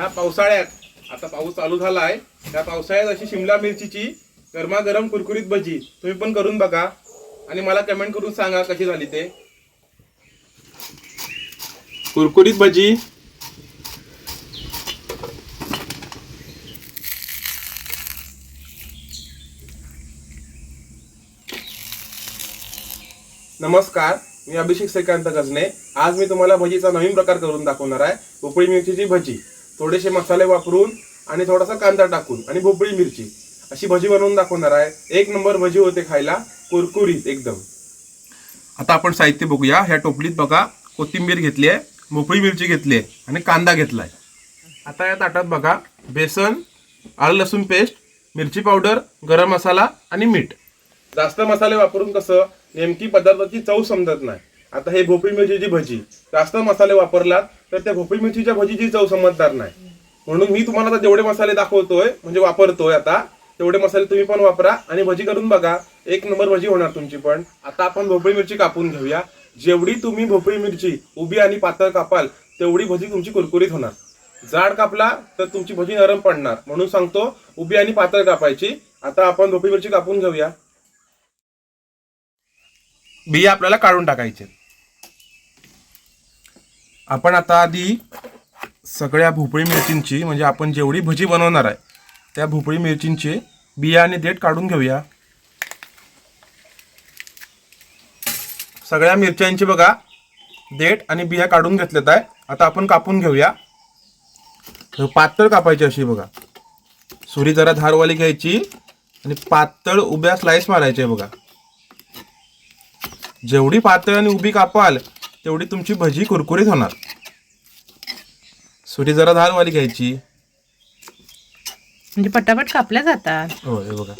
ह्या पावसाळ्यात आता पाऊस चालू झाला आहे त्या पावसाळ्यात अशी शिमला मिरचीची गरमागरम कुरकुरीत भजी तुम्ही पण करून बघा आणि मला कमेंट करून सांगा कशी झाली ते. कुरकुरीत भजी. नमस्कार मी अभिषेक श्रीकांत गजने. आज मी तुम्हाला भजीचा नवीन प्रकार करून दाखवणार आहे. भोपळी मिरचीची भजी. थोडेसे मसाले वापरून आणि थोडासा कांदा टाकून आणि भोपळी मिरची अशी भजी बनवून दाखवणार आहे. एक नंबर भजी होते खायला कुरकुरीत एकदम. आता आपण साहित्य बघूया. ह्या टोपलीत बघा कोथिंबीर घेतली आहे भोपळी मिरची घेतली आहे आणि कांदा घेतलाय आता या ताटात बघा बेसन आलं लसूण पेस्ट मिरची पावडर गरम मसाला आणि मीठ. जास्त मसाले वापरून कसं नेमकी पदार्थाची चव समजत नाही. आता हे भोपळी मिरचीची भजी. जास्त मसाले वापरलात तर त्या भोपळी मिरचीच्या भजीची चव समजदार नाही. म्हणून मी तुम्हाला आता जेवढे मसाले दाखवतोय म्हणजे वापरतोय आता तेवढे मसाले तुम्ही पण वापरा आणि भजी करून बघा. एक नंबर भजी होणार तुमची पण. आता आपण भोपळी मिरची कापून घेऊया. जेवढी तुम्ही भोपळी मिरची उभी आणि पातळ कापाल तेवढी भजी तुमची कुरकुरीत होणार. जाड कापला तर तुमची भजी नरम पडणार. म्हणून सांगतो उभी आणि पातळ कापायची. आता आपण भोपळी मिरची कापून घेऊया. बिया आपल्याला काढून टाकायचे. आपण आता आधी सगळ्या भोपळी मिरचींची म्हणजे आपण जेवढी भजी बनवणार आहे त्या भोपळी मिरचींचे बिया आणि देठ काढून घेऊया. सगळ्या मिरच्यांची बघा देठ आणि बिया काढून घेतल्यात आहे. आता आपण कापून घेऊया. पातळ कापायची अशी बघा. सुरी जरा धारवाली घ्यायची आणि पातळ उभ्या स्लाइस आहे बघा. जेवढी पातळ आणि उभी कापाल तेवढी तुमची भजी कुरकुरीत होणार. सुरी जरा धारवाली घ्यायची. म्हणजे पटापट कापल्या जातात. हो हे बघा.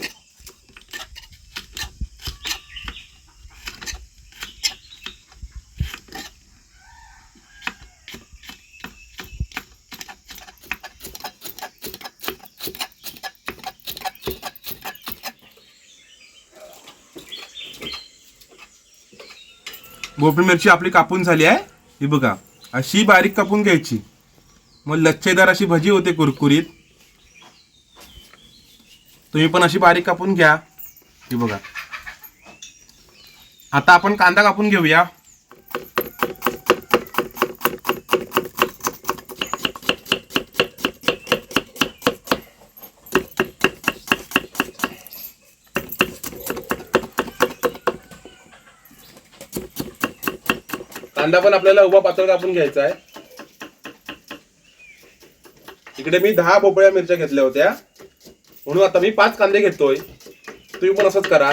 भोपळी मिरची आपली कापून झाली आहे. ही बघा अशी बारीक कापून घ्यायची. मग लच्छेदार अशी भजी होते कुरकुरीत. तुम्ही पण अशी बारीक कापून घ्या. ही बघा. आता आपण कांदा कापून घेऊया. कांदा पण आपल्याला उभा पातळ कापून घ्यायचा आहे. इकडे मी दहा भोपळ्या मिरच्या घेतल्या होत्या. म्हणून आता मी पाच कांदे घेतोय. तुम्ही पण असंच करा.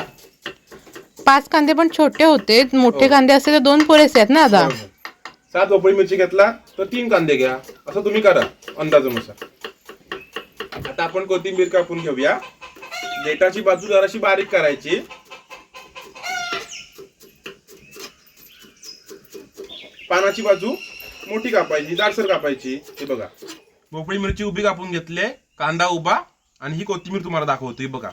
पाच कांदे पण छोटे होते. मोठे हो. कांदे असते तर दोन पुरेसे आहेत ना आता? सात भोपळी मिरची घेतला तर तीन कांदे घ्या. असं तुम्ही करा अंदाजानुसार. आता आपण कोथिंबीर कापून घेऊया. देठाची बाजू जराशी बारीक करायची. पानाची बाजू मोठी कापायची जाडसर कापायची. हे बघा. भोपळी मिरची उभी कापून घेतले कांदा उभा आणि ही कोथिंबीर तुम्हाला दाखवतो हे बघा.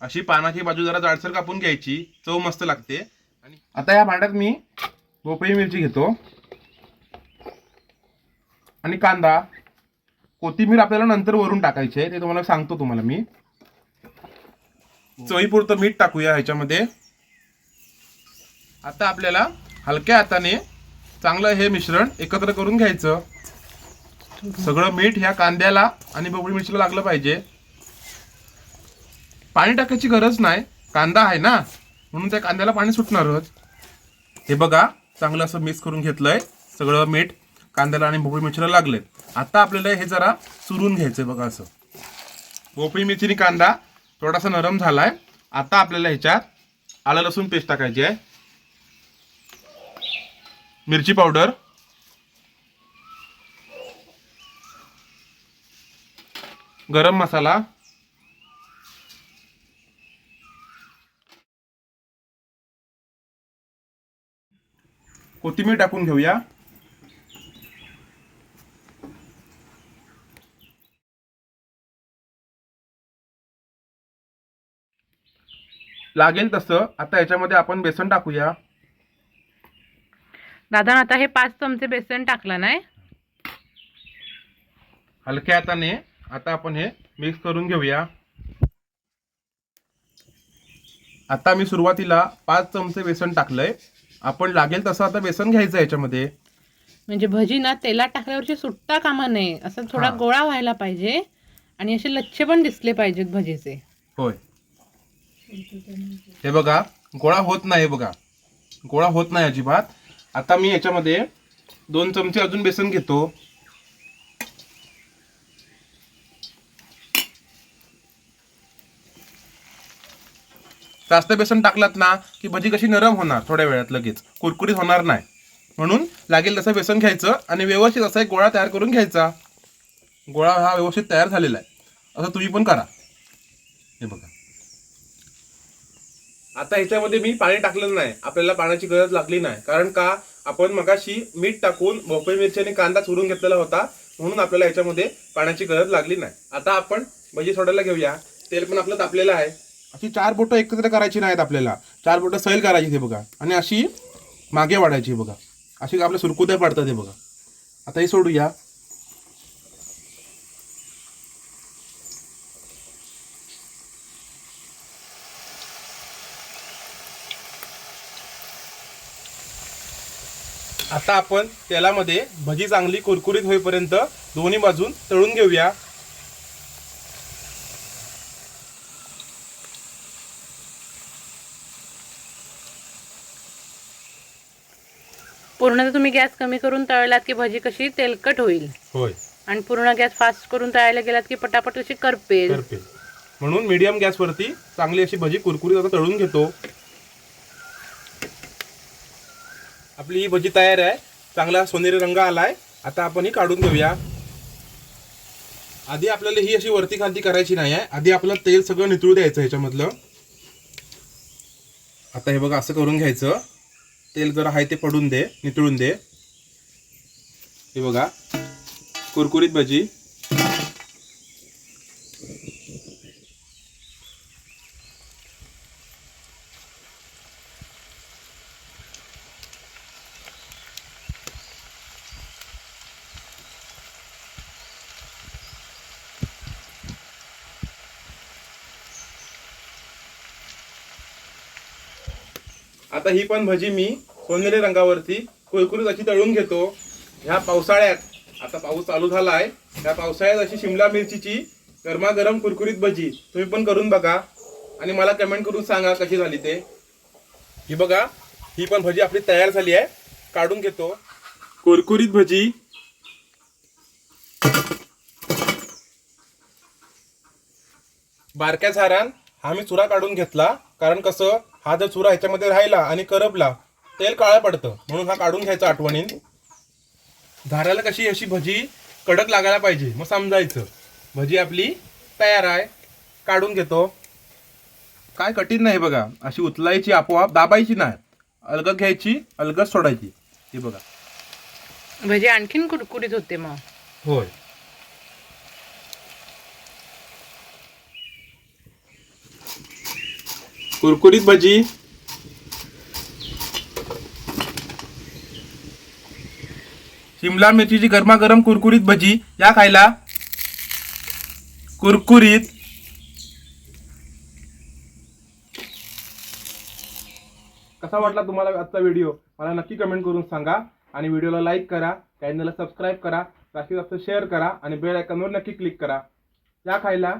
अशी पानाची बाजू जरा जाडसर कापून घ्यायची चव मस्त लागते. आणि आता या भांड्यात मी भोपळी मिरची घेतो. आणि कांदा. कोथिंबीर आपल्याला नंतर वरून टाकायची आहे ते तुम्हाला सांगतो तुम्हाला मी. चवीपुरतं मीठ टाकूया ह्याच्यामध्ये. आता आपल्याला हलक्या हाताने चांगलं हे मिश्रण एकत्र करून घ्यायचं. सगळं मीठ ह्या कांद्याला आणि भोपळी मिरचीला लागलं पाहिजे. पाणी टाकायची गरज नाही. कांदा आहे ना? म्हणून त्या कांद्याला पाणी सुटणारच. हे बघा चांगलं असं मिक्स करून घेतलंय. सगळं मीठ कांद्याला आणि भोपळी मिरचीला लागले आता आपल्याला हे जरा चुरून घ्यायचंय बघा असं. भोपळी मिरची आणि कांदा थोडासा नरम झालाय. आता आपल्याला ह्याच्यात आलं लसूण पेस्ट टाकायची आहे. मिरची पावडर. गरम मसाला. कोथिंबीर टाकून घेऊया. लागेल तसं. आता याच्यामध्ये आपण बेसन टाकूया. दादा आता हे पाच चमचे बेसन टाकलं नाही. हलक्या हाताने आता आपण हे मिक्स करून घेऊया. आता मी सुरुवातीला पाच चमचे बेसन टाकलंय. आपण लागेल तसं आता बेसन घ्यायचं याच्यामध्ये. म्हणजे भजी ना तेलात टाकल्यावरची सुट्टा कामा नये. असं थोडा हा. गोळा व्हायला पाहिजे. आणि असे लच्छे पण दिसले पाहिजेत भजीचे. होय. हे बघा गोळा होत नाही बघा. गोळा होत नाही अजिबात. आता मी याच्यामध्ये दोन चमचे अजून बेसन घेतो. जास्त बेसन टाकलात ना की भजी कशी नरम होणार थोड्या वेळात लगेच. कुरकुरीत होणार नाही. म्हणून लागेल तसं बेसन घ्यायचं आणि व्यवस्थित असा एक गोळा तयार करून घ्यायचा. गोळा हा व्यवस्थित तयार झालेला आहे. असं तुम्ही पण करा. हे बघा. आता ह्याच्यामध्ये मी पाणी टाकलेलं नाही. आपल्याला पाण्याची गरज लागली नाही. कारण का? आपण मगाशी मीठ टाकून भोपळी मिरची आणि कांदा चुरून घेतलेला होता. म्हणून आपल्याला याच्यामध्ये पाण्याची गरज लागली नाही. आता आपण भजी सोडायला घेऊया. तेल पण आपलं तापलेलं आहे. अशी चार बोटं एकत्र करायची नाहीत आपल्याला. चार बोटं सैल करायची ते बघा. आणि अशी मागे वाढायची बघा. अशी आपल्या सुरकुत्या पाडतात ते बघा. आता हे सोडूया. आता आपण तेलामध्ये भजी चांगली कुरकुरीत होईपर्यंत दोन्ही बाजून तळून घेऊया. पूर्ण तुम्ही गॅस कमी करून तळलात की भजी कशी तेलकट होईल. होय. आणि पूर्ण गॅस फास्ट करून तळायला गेलात की पटापट कशी करपेल. करते म्हणून मीडियम गॅसवरती चांगली अशी भजी कुरकुरीत आता तळून घेतो. आपली ही भजी तयार आहे. चांगला सोनेरी रंग आलाय. आता आपण ही काढून घेऊया. आधी आपल्याला ही अशी वरती खालती करायची नाही आहे. आधी आपल्याला तेल सगळं नितळू द्यायचं ह्याच्यामधलं. आता हे बघा असं करून घ्यायचं. तेल जरा आहे ते पडून दे नितळून दे. हे बघा कुरकुरीत भजी. आता ही पण भजी मी सोनेरी रंगावरती कुरकुरीत अशी तळून घेतो. ह्या पावसाळ्यात आता पाऊस चालू झाला आहे त्या पावसाळ्यात अशी शिमला मिरचीची गरमागरम कुरकुरीत भजी तुम्ही पण करून बघा आणि मला कमेंट करून सांगा कशी झाली ते. ही बघा ही पण भजी आपली तयार झाली आहे. काढून घेतो. कुरकुरीत भजी. बारक्या झारान हा मी चुरा काढून घेतला. कारण कसं हा जर चुरा ह्याच्यामध्ये राहिला आणि करपला तेल काळं पडतं. म्हणून हा काढून घ्यायचा आठवणीन. झाराला कशी अशी भजी कडक लागायला पाहिजे मग समजायचं. भजी आपली तयार आहे काढून घेतो. काय कठीण नाही बघा. अशी उचलायची आपोआप दाबायची नाही. अलगद घ्यायची अलगद सोडायची. ही बघा. भजी आणखीन कुरकुरीत होते मग. होय. कुरकुरीत भजी. शिमला मिरचीची गरमागरम कुरकुरीत भजी. या खायला. कुरकुरीत. कसा वाटला तुम्हाला आजचा व्हिडिओ? मला नक्की कमेंट करून सांगा आणि व्हिडिओला लाईक करा चॅनलला सबस्क्राईब करा जास्तीत जास्त शेअर करा आणि बेल आयकॉनवर नक्की क्लिक करा. या खायला.